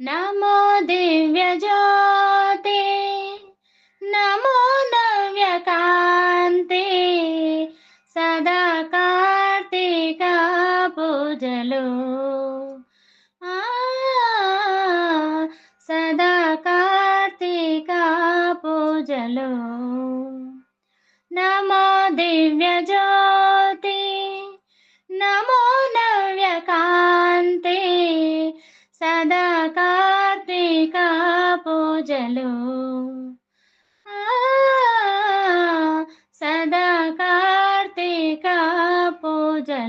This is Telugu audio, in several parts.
నమో దివ్య జ్యోతి నమో నవ్య సదా కార్తీక పూజలు. సదా కార్తీక పూజలు. నమో దివ్య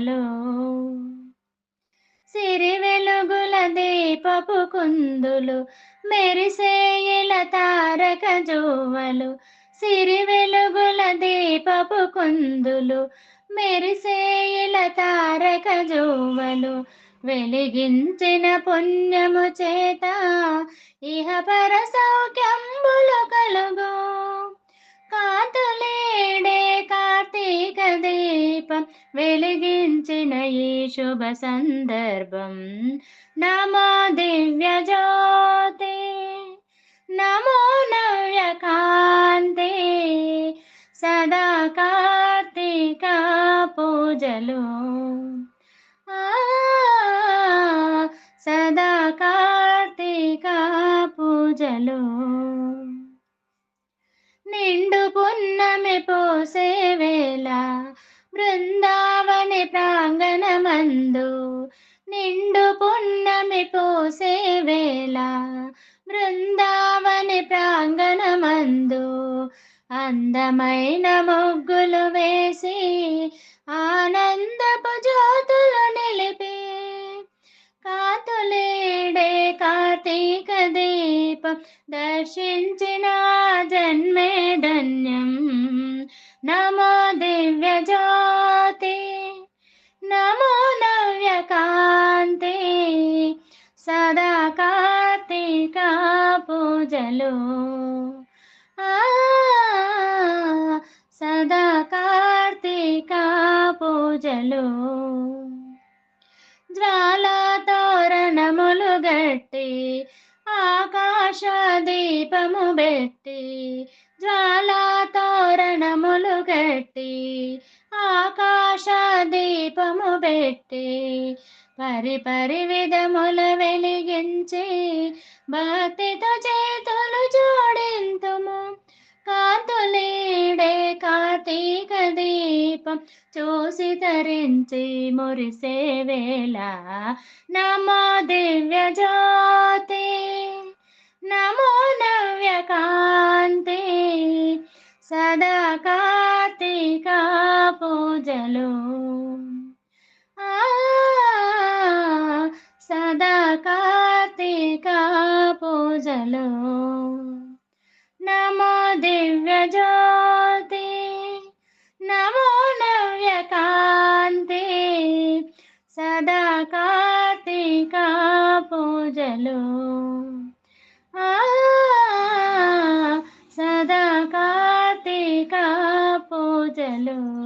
పూజలు సిరి వెలుగుల దీపపు కుందులు మెరిసేయల తారక జోవలు సిరి వెలుగుల దీపపు కుందులు మెరిసేయల తారక జోవలు వెలిగించిన పుణ్యము చేత ఇహ పరస వెలిగించిన ఈ శుభ సందర్భం. నమో దివ్య జ్యోతి నమో నవ్య కాంతి సదా కార్తీక పూజలు. ఆ, సదా కార్తీక పూజలు. నిండు పున్నమి పోసే వేళ బృందావని ప్రాంగణమందు నిండు పున్నమి పోసే వేళ బృందావని ప్రాంగణమందు అందమైన ముగ్గులు వేసి ఆనందపు జ్యోతులు నిలిపి కాతులేడే కార్తీక దీపం దర్శించిన పూజలు సదా కార్తీక పూజలు. జ్వాల తోరణములు గట్టి ఆకాశ దీపము పెట్టి జ్వాల తోరణములు గట్టి ఆకాశ దీపము పెట్టి పరి పరి విధముల వెలిగించి భక్తితో చేతులు జోడింతుము. కాతులీడే కార్తీక దీపం చూసి తరించి మురిసే వేళ నమో దివ్య జ్యోతి నమో నవ్య కాంతి. సదా కార్తీక పూజలు కార్తీక పూజలో నమో దివ్య జ్యోతి నమో నవ్య కాంతి సదా కార్తీక పూజలో. సదా కార్తీక పూజలో.